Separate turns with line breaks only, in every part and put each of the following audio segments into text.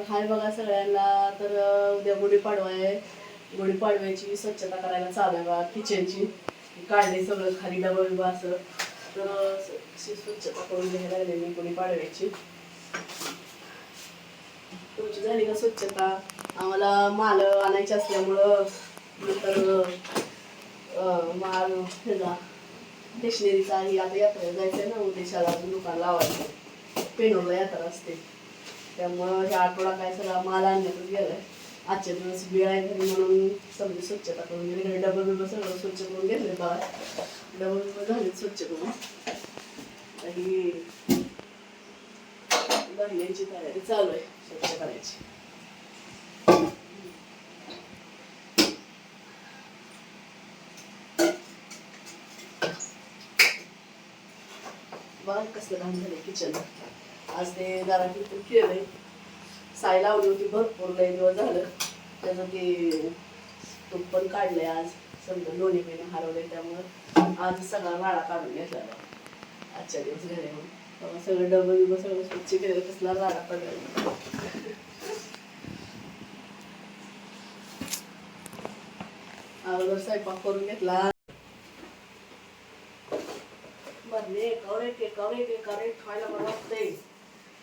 तर हाय बघा सगळ्यांना. तर उद्या गुढीपाडवा आहे. गुढीपाडव्याची स्वच्छता करायला चालू आहे किचनची. काढले सगळं खाली डबा बिबा असं. तर स्वच्छता करून घ्यायला लागले मी गुढीपाडव्याची. तुमची झाली का स्वच्छता? आम्हाला माल आणायचे असल्यामुळं नंतर माल ह्याचा स्टेशनरीचा ही आता यात्रा जायचं ना उद्देशाला अजून दुकान लावायचं पेनोला यात्रा असते. त्यामुळं ह्या आठवडा काय सगळा माल आणण्यातच गेलाय. आजच्या दिवस वेळ आहे घरी म्हणून समजा स्वच्छता करून गेली. घरी डबल बिबल सगळं स्वच्छ करून घेतले बघा डबल बिबल झाले स्वच्छ करून. आणि ही तयारी चालू आहे स्वच्छ करायची. बघा कसलं घाण झालंय किचन आज ते जरा तिथून केलंय. साय लावली होती भरपूर लय दिवस झालं. त्याचं ते तूप पण काढलंय आज. समजा लोणी पिणे हरवलंय त्यामुळं. आज सगळा राडा काढून घेतला. आजच्या दिवस घरी म्हणून सगळं डबं बिबं सगळं स्वच्छ केलं कसला राडा पडला. अगोदर स्वयंपाक करून घेतला. बरं एकावर एक एकावर एक एकावर एक खायला मला वाटतंय.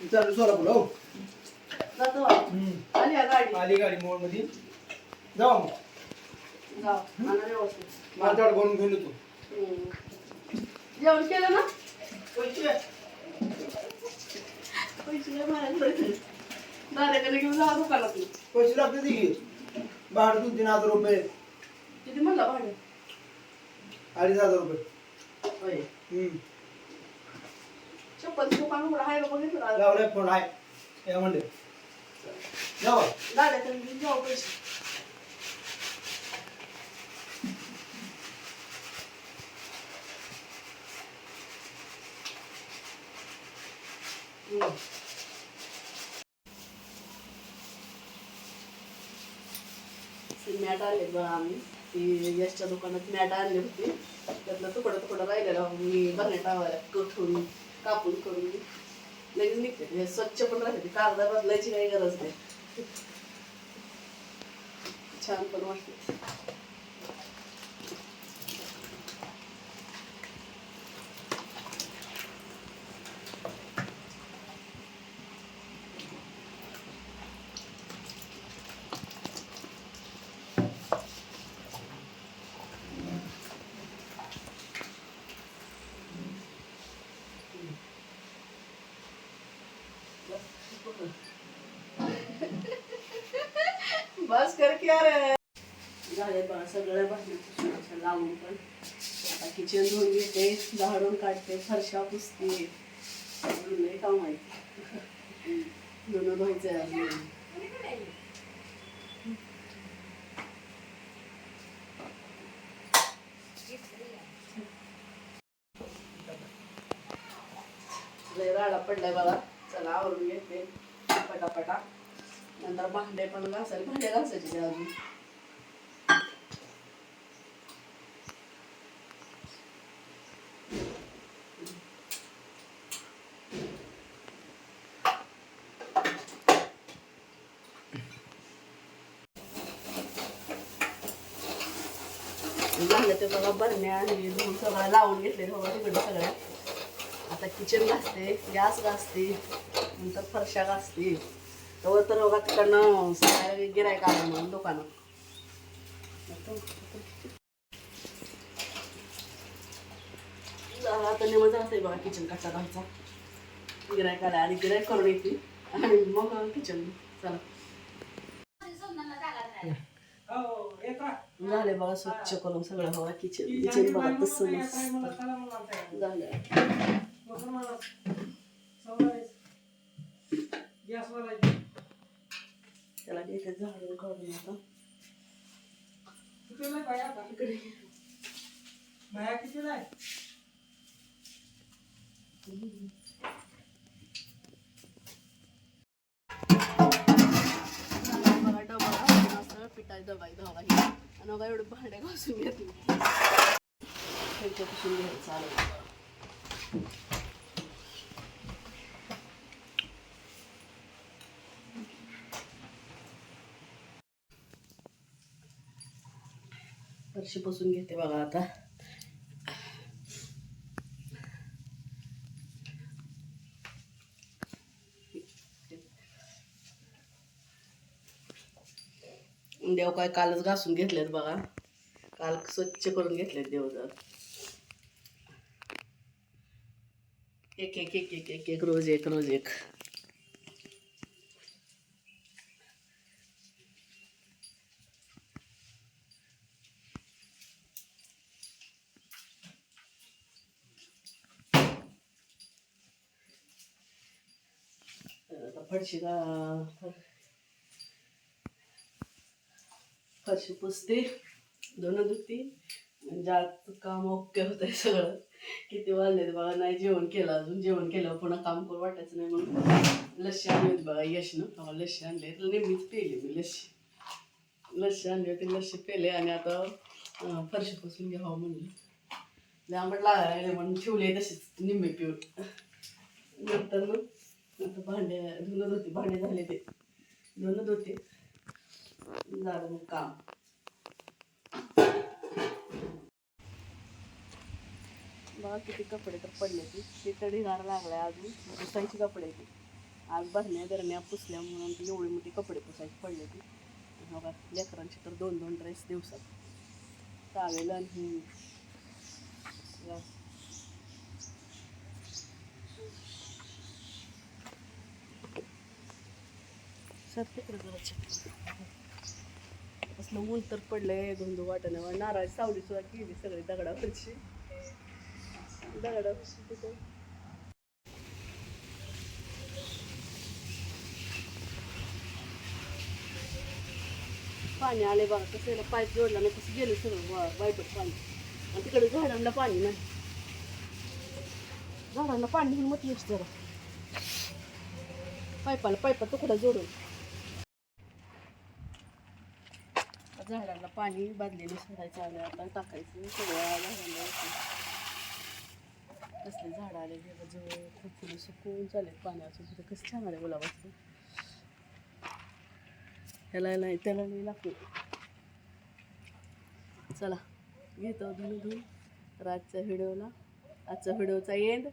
चालू सोलापूर हो.
जातो. आली या गाडी.
आली गाडी मोडमध्ये जाऊ मग.
जाऊ. आणा व्यवस्थित
तेवढं बनवून घेऊन येतो.
हम्म. जेवण केलं ना?
पैसे.
पैसे माझ्याकडे दादाकडे घेऊन जा दुकानात
पैसे लागते ती भाडं दोन तीन हजार रुपये.
किती म्हणला भाडं?
अडीच हजार रुपये.
होय.
हम्म.
चप्पल दुकान उघडं आहे का बघितलं
लावलाय फोन आहे. या म्हणले. जाऊ
दादाकडे घेऊन जाऊ पैसे. हम्म. ती मॅट आणले बघा आम्ही. ती यशच्या दुकानात मॅट आणली होती. त्यातलं तुकडं तुकडं राहिलेलं. मी बरण्या टावायला कठून कापून करून लगेच निघते. हे स्वच्छ पण राहते. कागदा बदलायची काही गरज नाही. छान पण वाटते. बस कर की अरे झाले बघा सगळ्या भाज्या लावून पण. आता किचन धुवून घेते झाडून काढते फरशा पुसते. अजून काम आहे. धुणं धुवायचं आहे अजून. लय राडा पडलाय बघा. चला आवरून घेते. पटापटा. नंतर भांडे पण घासायला भांडे घासायचे ते अजून. झालं ते बघा बरण्या आणि धुवून सगळं लावून घेतले बघा तिकडे सगळ्या आता किचन घासते गॅस घासते नंतर फरशा घासते. तेव्हा तर बघा तिकडनं सगळ्या गिरायक आलं म्हणून दुकानात झालं आता निमज असते बघा किचन कसा घालचा गिरायक आला आणि गिरायक करून येते आणि मग किचन चला झाले बघा स्वच्छ करून सगळं हवा किचन किचन बघा तसं मस्त झालं त्याला घेते झाडून काढून आता
कितीला बाया आता?
इकडे
बाया आहे
आहे धावा ही आणि बघा एवढं भांडे घासून घेतली ह्याच्यापासून घ्यायचं आलं फरशी पुसून घेते बघा आता. देव काय कालच घासून घेतलेत बघा. काल स्वच्छ करून घेतलेत देव जर. एक एक एक एक एक एक रोज एक रोज एक. आता फरशी फरशी पुसते. दोन धुती म्हणजे काम ओके होत आहे सगळं. किती वाजले बघा नाही जेवण केलं अजून. जेवण केलं पुन्हा काम करू वाटायचं नाही म्हणून लस्सी आणली होती बघा यशनं. तेव्हा लस्सी आणली तर नेहमीच पेली मी लस्सी. लस्सी आणली होती लस्सी पेले आणि आता फरशी पुसून घ्यावं म्हणलं. लय आंबट लागायला म्हणून ठेवले तसेच निम्मे पिऊन. नंतर मग आता भांडे धुणं धुते भांडे झाले ते. धुणं धुते. झालं मग काम. बघा किती कपडे तर पडले ती. ते शेतडी गार लागलाय अजून. पुसायची कपडे ते. आज भरण्या दरम्या पुसल्या म्हणून ती एवढे मोठी कपडे पुसायचे पडले ती. बघा लेकरांची तर दोन दोन ड्रेस दिवसात. चालेल आणि सर तिकडे जरा असलं ऊन तर पडलंय धुंदू वाटणं नारळ सावली सुद्धा केली सगळी दगडावरची. दगडावरची तिथे पाणी आले बघा कसं याला पाईप जोडला नाही कसं गेलं सगळं वाईट पाणी. आणि तिकडे झाडांना पाणी नाही. झाडांना पाणी घेऊन मग येस जरा. पाईपाला पाईपा तुकडा जोडून. झाडाला पाणी बादलीने सोडायचं आलं आता टाकायचं सगळ्या झाडांना कसले झाड आले जवळ खूप फुलं सुकून चालेल पाण्याचं. तिथे कसं छान आले गुलाबाचं. ह्याला नाही त्याला नाही लागतो चला घेतो धुणं धुवून तर आजच्या व्हिडिओला आजचा व्हिडिओचा एंड